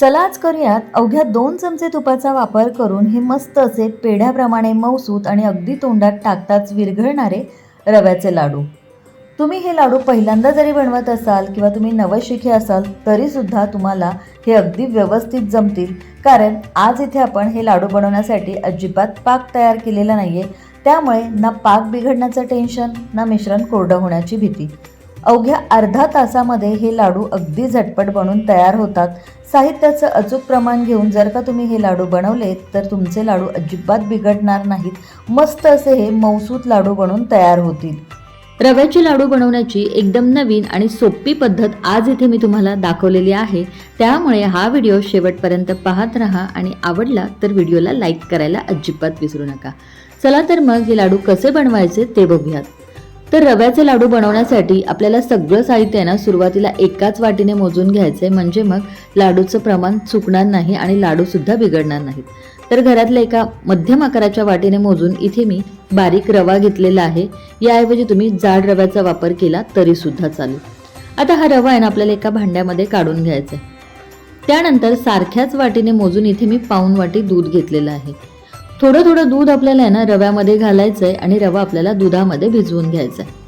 चला आज करूयात. अवघ्या दोन चमचे तुपाचा वापर करून हे मस्त असे पेढ्याप्रमाणे मौसूत आणि अगदी तोंडात टाकताच विरघळणारे रव्याचे लाडू. तुम्ही हे लाडू पहिल्यांदा जरी बनवत असाल किंवा तुम्ही नवशिखे असाल तरीसुद्धा तुम्हाला हे अगदी व्यवस्थित जमतील. कारण आज इथे आपण हे लाडू बनवण्यासाठी अजिबात पाक तयार केलेला नाही आहे त्यामुळे ना पाक बिघडण्याचं टेन्शन ना मिश्रण कोरडं होण्याची भीती. अवघ्या अर्धा तासामध्ये हे लाडू अगदी झटपट बनून तयार होतात. साहित्याचं अचूक प्रमाण घेऊन जर का तुम्ही हे लाडू बनवले तर तुमचे लाडू अजिबात बिघडणार नाहीत. मस्त असे हे मौसूत लाडू बनून तयार होतील. रव्याचे लाडू बनवण्याची एकदम नवीन आणि सोपी पद्धत आज इथे मी तुम्हाला दाखवलेली आहे. त्यामुळे हा व्हिडिओ शेवटपर्यंत पाहत राहा आणि आवडला तर व्हिडिओला लाईक करायला अजिबात विसरू नका. चला तर मग हे लाडू कसे बनवायचे ते बघूयात. तर रव्याचे लाडू बनवण्यासाठी आपल्याला सगळं साहित्य आहे ना सुरुवातीला एकाच वाटीने मोजून घ्यायचं आहे म्हणजे मग लाडूचं प्रमाण चुकणार नाही आणि लाडूसुद्धा बिघडणार नाहीत. तर घरातल्या एका मध्यम आकाराच्या वाटीने मोजून इथे मी बारीक रवा घेतलेला आहे. याऐवजी तुम्ही जाड रव्याचा वापर केला तरीसुद्धा चालेल. आता हा रवा आहे ना आपल्याला एका भांड्यामध्ये काढून घ्यायचा आहे त्यानंतर सारख्याच वाटीने मोजून इथे मी पाऊन वाटी दूध घेतलेलं आहे. थोडं थोडं दूध आपल्याला आहे ना रव्यामध्ये घालायचं आहे आणि रवा आपल्याला दुधामध्ये भिजवून घ्यायचा आहे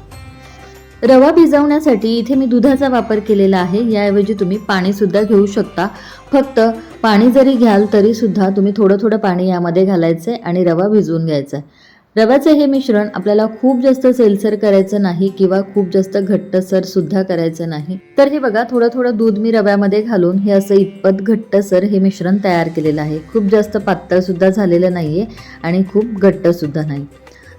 रवा भिजवण्यासाठी इथे मी दुधाचा वापर केलेला आहे. याऐवजी तुम्ही पाणीसुद्धा घेऊ शकता. फक्त पाणी जरी घ्याल तरी सुद्धा तुम्ही थोडं थोडं पाणी यामध्ये घालायचं आहे आणि रवा भिजवून घ्यायचा आहे रव्याचं हे मिश्रण आपल्याला खूप जास्त सेलसर करायचं नाही किंवा खूप जास्त घट्टसर सुद्धा करायचं नाही. तर हे बघा थोडं थोडं दूध मी रव्यामध्ये घालून हे असं इतपत घट्टसर हे मिश्रण तयार केलेलं आहे. खूप जास्त पातळ सुद्धा झालेलं नाहीये आणि खूप घट्ट सुद्धा नाही.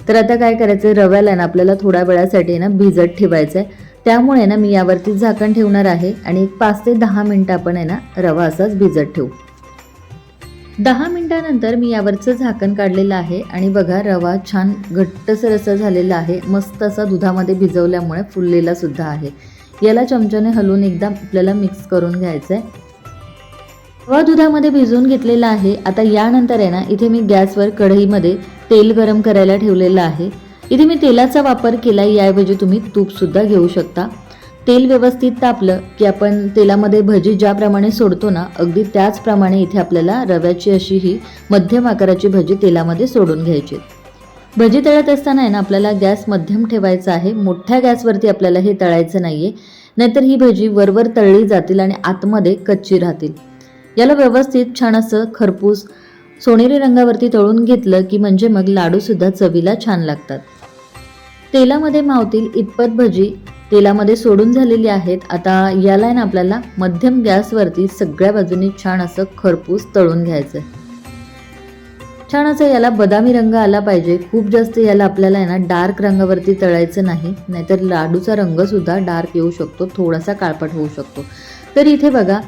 तर आता काय करायचं रव्याला ना आपल्याला थोड्या वेळासाठी ना भिजत ठेवायचं आहे त्यामुळे ना मी यावरती झाकण ठेवणार आहे आणि एक पाच ते दहा मिनटं आपण आहे ना रवा असाच भिजत ठेवू. दहा मिनिटानंतर मी यावरचं झाकण काढलेलं आहे आणि बघा रवा छान घट्टसर असा झालेला आहे. मस्त असा दुधामध्ये भिजवल्यामुळे फुललेला सुद्धा आहे. याला चमच्याने हलवून एकदा आपल्याला मिक्स करून घ्यायचं आहे रवा दुधामध्ये भिजवून घेतलेला आहे. आता यानंतर आहे ना इथे मी गॅसवर कढईमध्ये तेल गरम करायला ठेवलेलं आहे. इथे मी तेलाचा वापर केला याऐवजी तुम्ही तूपसुद्धा घेऊ शकता. तेल व्यवस्थित तापलं की आपण तेलामध्ये भजी ज्याप्रमाणे सोडतो ना अगदी त्याचप्रमाणे इथे आपल्याला रव्याची अशी ही मध्यम आकाराची भजी तेलामध्ये सोडून घ्यायची. भजी तळत असताना आहे ना आपल्याला गॅस मध्यम ठेवायचा आहे. मोठ्या गॅसवरती आपल्याला हे तळायचं नाहीये. नाहीतर ही भजी वरवर तळली जातील आणि आतमध्ये कच्ची राहतील. याला व्यवस्थित छान असं खरपूस सोनेरी रंगावरती तळून घेतलं की म्हणजे मग लाडूसुद्धा चवीला छान लागतात. तेलामध्ये मावतील इतपत भजी तेलामध्ये सोडून झालेली आहेत. आता याला आहे ना आपल्याला मध्यम गॅसवरती सगळ्या बाजूनी छान असं खरपूस तळून घ्यायचं छान असं याला बदामी रंग आला पाहिजे. खूप जास्त याला आपल्याला आहे ना डार्क रंगावरती तळायचं नाही. नाहीतर लाडूचा रंग सुद्धा डार्क येऊ शकतो. थोडासा काळपट होऊ शकतो. तर इथे बघा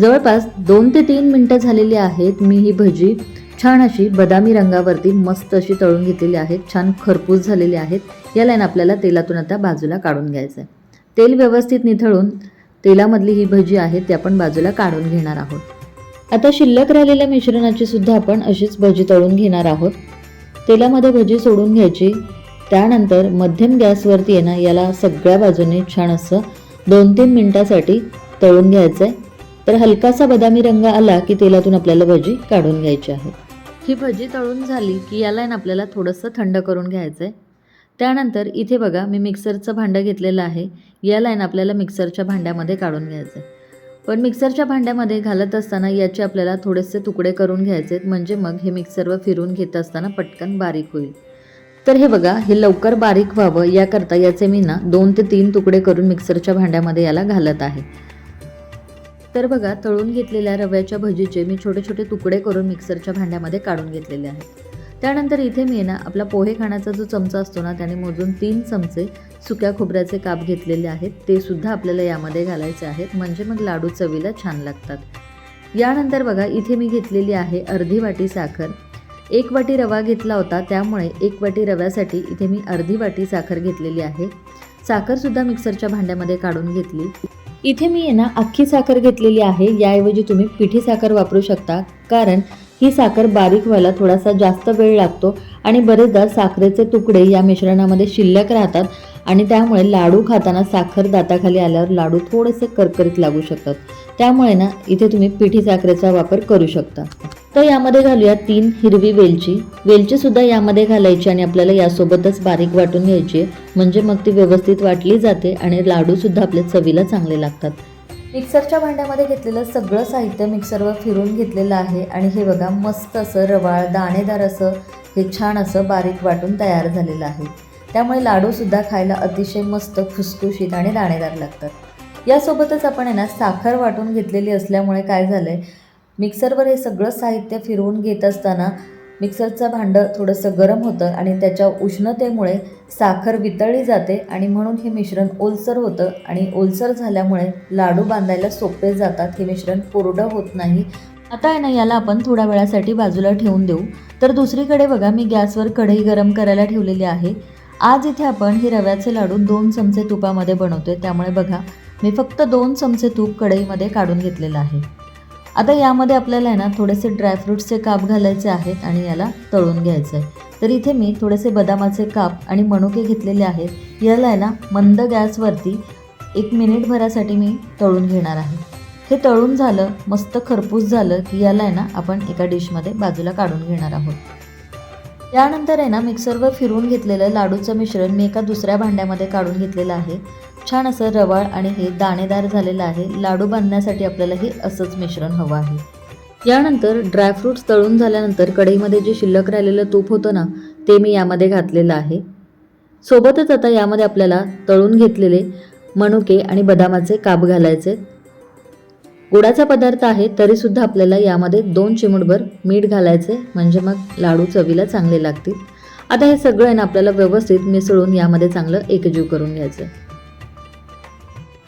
जवळपास दोन ते तीन मिनटं झालेली आहेत. मी ही भजी छान अशी बदामी रंगावरती मस्त अशी तळून घेतलेली आहेत छान खरपूस झालेली आहेत. या लाईन आपल्याला तेलातून आता बाजूला काढून घ्यायचं आहे तेल व्यवस्थित निथळून तेलामधली ही भजी आहे ती आपण बाजूला काढून घेणार आहोत. आता शिल्लक राहिलेल्या मिश्रणाची सुद्धा आपण अशीच भजी तळून घेणार आहोत. तेलामध्ये भजी सोडून घ्यायची. त्यानंतर मध्यम गॅसवरती आहे ना याला सगळ्या बाजूने छान असं दोन तीन मिनटासाठी तळून घ्यायचं आहे तर हलकासा बदामी रंग आला की तेलातून आपल्याला भजी काढून घ्यायची आहे. ही भजी तळून झाली की याला लाईन आपल्याला थोडंसं थंड करून घ्यायचं आहे त्यानंतर इथे बघा मी मिक्सरचं भांडं घेतलेलं आहे. या लाईन आपल्याला मिक्सरच्या भांड्यामध्ये काढून घ्यायचं आहे पण मिक्सरच्या भांड्यामध्ये घालत असताना याचे आपल्याला थोडेसे तुकडे करून घ्यायचे आहेत म्हणजे मग हे मिक्सरवर फिरून घेत असताना पटकन बारीक होईल. तर हे बघा हे लवकर बारीक व्हावं याकरता याचे मी ना दोन ते तीन तुकडे करून मिक्सरच्या भांड्यामध्ये याला घालत आहे. तर बघा तळून घेतलेल्या रव्याच्या भजीचे मी छोटे छोटे तुकडे करून मिक्सरच्या भांड्यामध्ये काढून घेतलेले आहेत त्यानंतर इथे मी ना आपला पोहे खाण्याचा जो चमचा असतो ना त्याने मोजून तीन चमचे सुक्या खोबऱ्याचे काप घेतलेले आहेत. ते सुद्धा आपल्याला यामध्ये घालायचे आहेत. म्हणजे मग लाडू चवीला छान लागतात. यानंतर बघा इथे मी घेतलेली आहे अर्धी वाटी साखर. एक वाटी रवा घेतला होता त्यामुळे एक वाटी रव्यासाठी इथे मी अर्धी वाटी साखर घेतलेली आहे. साखरसुद्धा मिक्सरच्या भांड्यामध्ये काढून घेतली. इथे मी आहे ना अख्खी साखर घेतलेली आहे. याऐवजी तुम्ही पिठी साखर वापरू शकता. कारण ही साखर बारीक व्हायला थोडासा जास्त वेळ लागतो आणि बरेचदा साखरेचे तुकडे या मिश्रणामध्ये शिल्लक राहतात आणि त्यामुळे लाडू खाताना साखर दाताखाली आल्यावर लाडू थोडेसे करकरीत लागू शकतात. त्यामुळे ना इथे तुम्ही पिठी साखरेचा वापर करू शकता. तर यामध्ये घालूया तीन हिरवी वेलची. वेलचीसुद्धा यामध्ये घालायची आणि आपल्याला यासोबतच बारीक वाटून घ्यायची आहे. म्हणजे मग ती व्यवस्थित वाटली जाते आणि लाडूसुद्धा आपल्या चवीला चांगले लागतात. मिक्सरच्या भांड्यामध्ये घेतलेलं सगळं साहित्य मिक्सरवर फिरून घेतलेलं आहे आणि हे बघा मस्त असं रवाळ दाणेदार असं हे छान असं बारीक वाटून तयार झालेलं आहे. त्यामुळे लाडूसुद्धा खायला अतिशय मस्त खुसखुशीत आणि दाणेदार लागतात. यासोबतच आपण आहे ना साखर वाटून घेतलेली असल्यामुळे काय झालं आहे मिक्सरवर हे सगळं साहित्य फिरवून घेत असताना मिक्सरचं भांडं थोडंसं गरम होतं आणि त्याच्या उष्णतेमुळे साखर वितळली जाते आणि म्हणून हे मिश्रण ओलसर होतं आणि ओलसर झाल्यामुळे लाडू बांधायला सोपे जातात. हे मिश्रण कोरडं होत नाही. आता आहे ना याला आपण थोड्या वेळासाठी बाजूला ठेवून देऊ. तर दुसरीकडे बघा मी गॅसवर कढई गरम करायला ठेवलेली आहे. आज इथे आपण हे रव्याचे लाडू दोन चमचे तुपामध्ये बनवतोय. त्यामुळे बघा मी फक्त दोन चमचे तूप कढईमध्ये काढून घेतलेलं आहे. आता यामध्ये आपल्याला आहे ना थोडेसे ड्रायफ्रूट्सचे काप घालायचे आहेत आणि याला तळून घ्यायचं आहे तर इथे मी थोडेसे बदामाचे काप आणि मनुके घेतलेले आहेत. याला आहे ना मंद गॅसवरती एक मिनिटभरासाठी मी तळून घेणार आहे. हे तळून झालं मस्त खरपूस झालं की याला आहे ना आपण एका डिशमध्ये बाजूला काढून घेणार आहोत. यानंतर आहे ना मिक्सरवर फिरवून घेतलेलं लाडूचं मिश्रण मी एका दुसऱ्या भांड्यामध्ये काढून घेतलेलं आहे. छान असं रवाळ आणि हे दाणेदार झालेलं आहे. लाडू बांधण्यासाठी आपल्याला हे असंच मिश्रण हवं आहे. यानंतर ड्रायफ्रूट्स तळून झाल्यानंतर कढईमध्ये जे शिल्लक राहिलेलं तूप होतं ना ते मी यामध्ये घातलेलं आहे. सोबतच आता यामध्ये आपल्याला तळून घेतलेले मनुके आणि बदामाचे काप घालायचे. गुडाचा पदार्थ आहे तरीसुद्धा आपल्याला यामध्ये दोन चिमूटभर मीठ घालायचे म्हणजे मग लाडू चवीला चांगले लागतील. आता हे सगळं आहे ना आपल्याला व्यवस्थित मिसळून यामध्ये चांगलं एकजीव करून घ्यायचं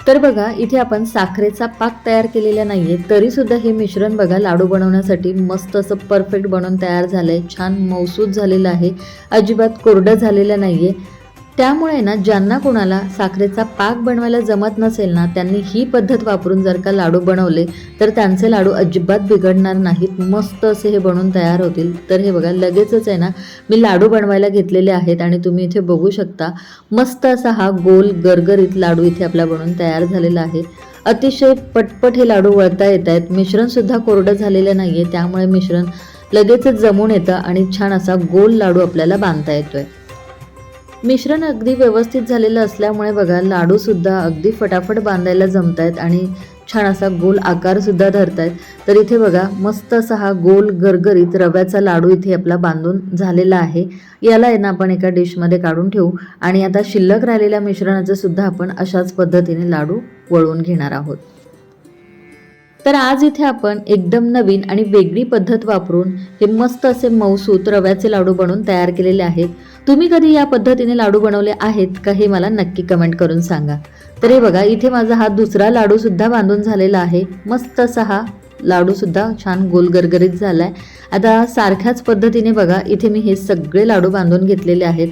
तर बघा इथे आपण साखरेचा पाक तयार केलेला नाही आहे तरीसुद्धा हे मिश्रण बघा लाडू बनवण्यासाठी मस्त असं परफेक्ट बनवून तयार झालं आहे छान मौसूद झालेलं आहे. अजिबात कोरडं झालेलं नाही आहे त्यामुळे ना ज्यांना कोणाला साखरेचा पाक बनवायला जमत नसेल ना त्यांनी ही पद्धत वापरून जर का लाडू बनवले तर त्यांचे लाडू अजिबात बिघडणार नाहीत. मस्त असे हे बनवून तयार होतील. तर हे बघा लगेचच आहे ना मी लाडू बनवायला घेतलेले आहेत आणि तुम्ही इथे बघू शकता मस्त असा हा गोल गरगरीत लाडू इथे आपला बनवून तयार झालेला आहे. अतिशय पटपट हे लाडू वळता येत आहेत. मिश्रणसुद्धा कोरडं झालेलं नाही आहे त्यामुळे मिश्रण लगेचच जमून येतं आणि छान असा गोल लाडू आपल्याला बांधता येतो आहे मिश्रण अगदी व्यवस्थित झालेलं असल्यामुळे बघा लाडूसुद्धा अगदी फटाफट बांधायला जमत आहेत आणि छान असा गोल आकारसुद्धा धरत आहेत तर इथे बघा मस्त असा हा गोल गरगरीत रव्याचा लाडू इथे आपला बांधून झालेला आहे. याला आहे ना आपण एका डिशमध्ये काढून ठेवू आणि आता शिल्लक राहिलेल्या मिश्रणाचं सुद्धा आपण अशाच पद्धतीने लाडू वळवून घेणार आहोत. तर आज इथे आपण एकदम नवीन आणि वेगळी पद्धत वापरून हे मस्त असे मौसूत रव्याचे लाडू बनवून तयार केलेले आहेत. तुम्ही कधी या पद्धतीने लाडू बनवले आहेत का हे मला नक्की कमेंट करून सांगा. तर हे बघा इथे माझा हा दुसरा लाडू सुद्धा बांधून झालेला आहे. मस्त असा हा लाडू सुद्धा छान गोल गरगरीत आहे आता सारख्याच पद्धतीने बघा इथे मी हे सगळे लाडू बांधून घेतलेले आहेत.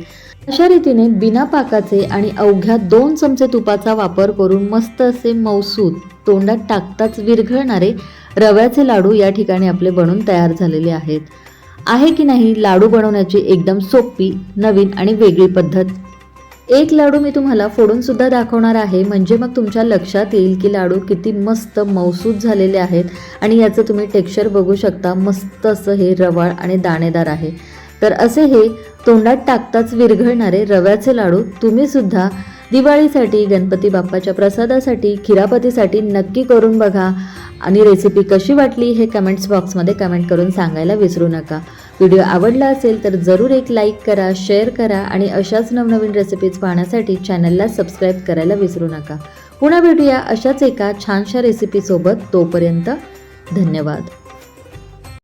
अशा रीतीने बिना पाकाचे आणि अवघ्या दोन चमचे तुपाचा वापर करून मस्त असे मौसूद तोंडात टाकताच विरघळणारे रव्याचे लाडू या ठिकाणी आपले बनून तयार झालेले आहेत. आहे की नाही लाडू बनवण्याची एकदम सोपी नवीन आणि वेगळी पद्धत? एक लाडू मी तुम्हाला फोडून सुद्धा दाखवणार आहे. म्हणजे मग तुमच्या लक्षात येईल की लाडू किती मस्त मौसूद झालेले आहेत आणि याचं तुम्ही टेक्स्चर बघू शकता. मस्त असं हे रवाळ आणि दाणेदार आहे. तर असे हे तोंडात टाकताच विरघळणारे रव्याचे लाडू तुम्ही सुद्धा दिवाळीसाठी गणपती बाप्पाच्या प्रसादासाठी खिरापतीसाठी नक्की करून बघा. आणि रेसिपी कशी वाटली हे कमेंट्स बॉक्समध्ये कमेंट करून सांगायला विसरू नका. व्हिडिओ आवडला असेल तर जरूर एक लाईक करा शेअर करा आणि अशाच नवनवीन रेसिपीज पाहण्यासाठी चॅनलला सबस्क्राईब करायला विसरू नका. पुन्हा भेटूया अशाच एका छानशा रेसिपीसोबत तोपर्यंत धन्यवाद.